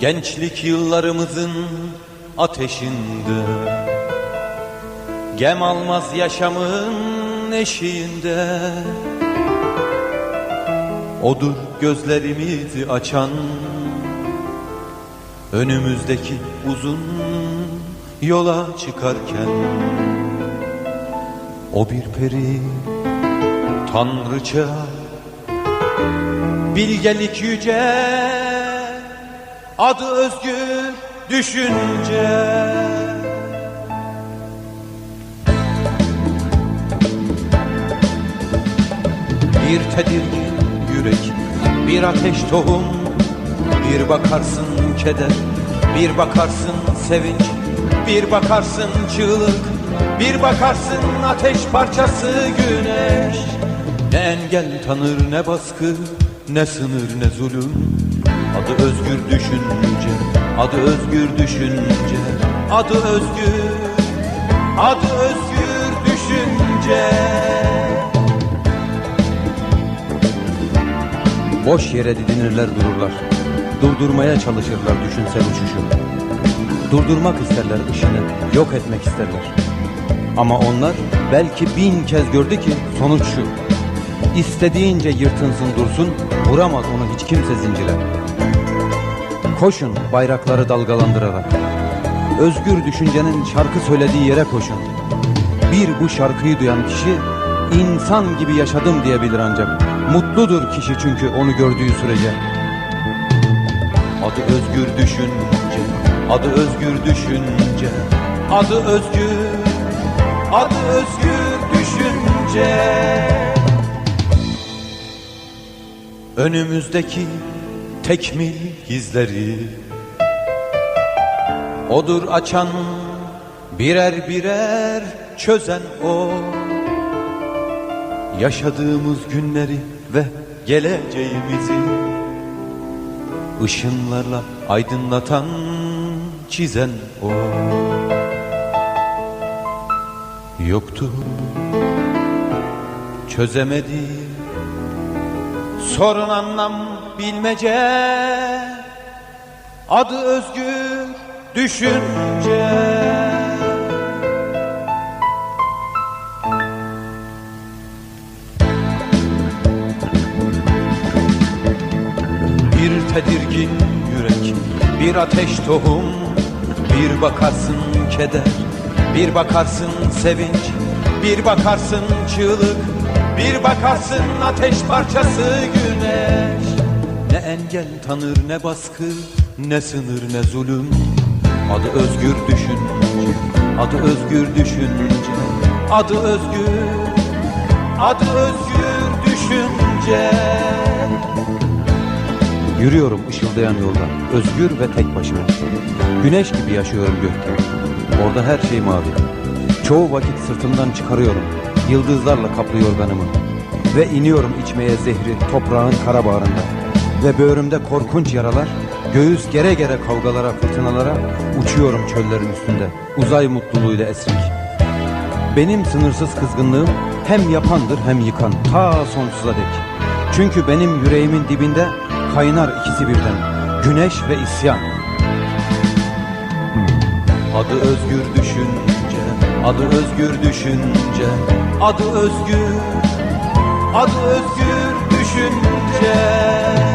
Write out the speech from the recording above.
Gençlik yıllarımızın ateşinde. Gem almaz yaşamın eşiğinde. Odur gözlerimizi açan Önümüzdeki uzun yola çıkarken. O bir peri tanrıça Bilgelik yüce Adı özgür düşünce. Bir tedirgin yürek Bir ateş tohum. Bir bakarsın keder Bir bakarsın sevinç. Bir bakarsın çığlık Bir bakarsın ateş parçası güneş. Ne engel tanır ne baskı Ne sınır ne zulüm Adı özgür düşünce Adı özgür düşünce Adı özgür Adı özgür düşünce Boş yere didinirler dururlar. Durdurmaya çalışırlar düşünsel uçuşu. Durdurmak isterler ışını, yok etmek isterler. Ama onlar belki bin kez gördü ki sonuç şu. İstediğince yırtınsın dursun, vuramaz onu hiç kimse zincire. Koşun bayrakları dalgalandırarak. Özgür düşüncenin şarkı söylediği yere koşun. Bir bu şarkıyı duyan kişi insan gibi yaşadım diyebilir ancak. Mutludur kişi çünkü onu gördüğü sürece. Adı özgür düşünce Adı özgür düşünce Adı özgür Adı özgür düşünce Önümüzdeki tekmil izleri Odur açan birer birer çözen o. Yaşadığımız günleri ve geleceğimizi ışınlarla aydınlatan çizen o. Yoktu çözemedi. Sorun anlam bilmece. Adı özgür düşünce. Bir tedirgin yürek, bir ateş tohum Bir bakarsın keder, bir bakarsın sevinç Bir bakarsın çığlık, bir bakarsın ateş parçası güneş Ne engel tanır ne baskı, ne sınır ne zulüm Adı özgür düşünce, adı özgür düşünce Adı özgür, adı özgür düşünce Yürüyorum ışıldayan yolda, özgür ve tek başıma. Güneş gibi yaşıyorum gökte. Orada her şey mavi. Çoğu vakit sırtımdan çıkarıyorum. Yıldızlarla kaplıyor kanımı. Ve iniyorum içmeye zehri toprağın kara bağrında. Ve böğrümde korkunç yaralar, göğüs gere gere kavgalara, fırtınalara, uçuyorum çöllerin üstünde. Uzay mutluluğuyla esrik. Benim sınırsız kızgınlığım hem yapandır hem yıkan ta sonsuza dek. Çünkü benim yüreğimin dibinde kaynar ikisi birden. Güneş ve isyan. Adı özgür düşünce, adı özgür düşünce, adı özgür, adı özgür düşünce.